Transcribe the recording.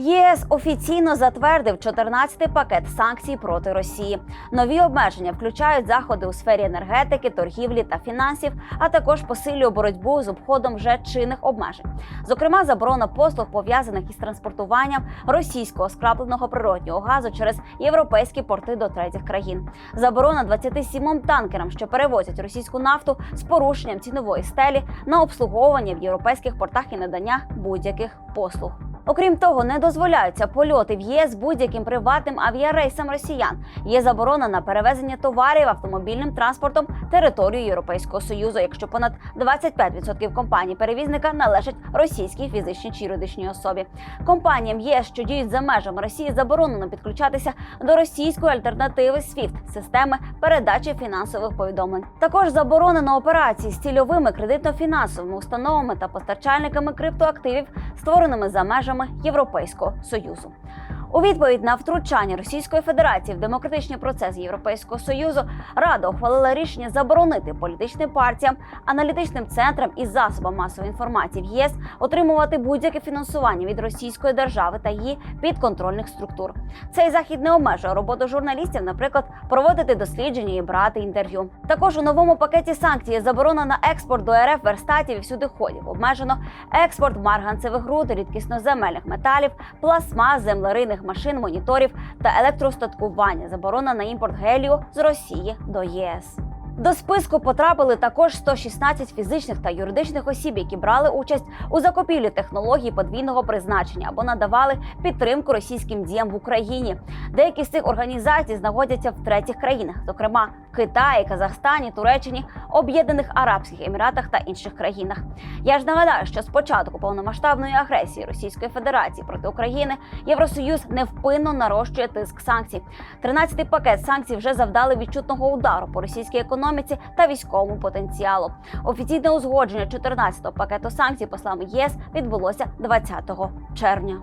ЄС офіційно затвердив 14-й пакет санкцій проти Росії. Нові обмеження включають заходи у сфері енергетики, торгівлі та фінансів, а також посилює боротьбу з обходом вже чинних обмежень. Зокрема, заборона послуг пов'язаних із транспортуванням російського скрапленого природнього газу через європейські порти до третіх країн. Заборона 27 танкерам, що перевозять російську нафту з порушенням цінової стелі на обслуговування в європейських портах і надання будь-яких послуг. Окрім того, не дозволяються польоти в ЄС будь-яким приватним авіарейсам росіян. Є заборона на перевезення товарів автомобільним транспортом територією Європейського союзу, якщо понад 25% компаній перевізника належать російській фізичній чи юридичній особі. Компаніям ЄС, що діють за межами Росії, заборонено підключатися до російської альтернативи SWIFT – системи передачі фінансових повідомлень. Також заборонено операції з цільовими кредитно-фінансовими установами та постачальниками криптоактивів, створеними за межами Європейського союзу. У відповідь на втручання Російської Федерації в демократичний процес Європейського союзу Рада ухвалила рішення заборонити політичним партіям, аналітичним центрам і засобам масової інформації в ЄС отримувати будь-яке фінансування від російської держави та її підконтрольних структур. Цей захід не обмежує роботу журналістів, наприклад, проводити дослідження і брати інтерв'ю. Також у новому пакеті санкцій заборона на експорт до РФ верстатів і всюдиходів. Обмежено експорт марганцевих руд, рідкісноземельних металів, пластмас, землерийних машин, моніторів та електростаткування, Заборона на імпорт гелію з Росії до ЄС. До списку потрапили також 116 фізичних та юридичних осіб, які брали участь у закупівлі технологій подвійного призначення або надавали підтримку російським діям в Україні. Деякі з цих організацій знаходяться в третіх країнах, зокрема Китаї, Казахстані, Туреччині, Об'єднаних Арабських Еміратах та інших країнах. Я ж нагадаю, що з початку повномасштабної агресії Російської Федерації проти України Євросоюз невпинно нарощує тиск санкцій. 13-й пакет санкцій вже завдали відчутного удару по російській економіці та військовому потенціалу. Офіційне узгодження 14-го пакету санкцій, по словам ЄС, відбулося 20 червня.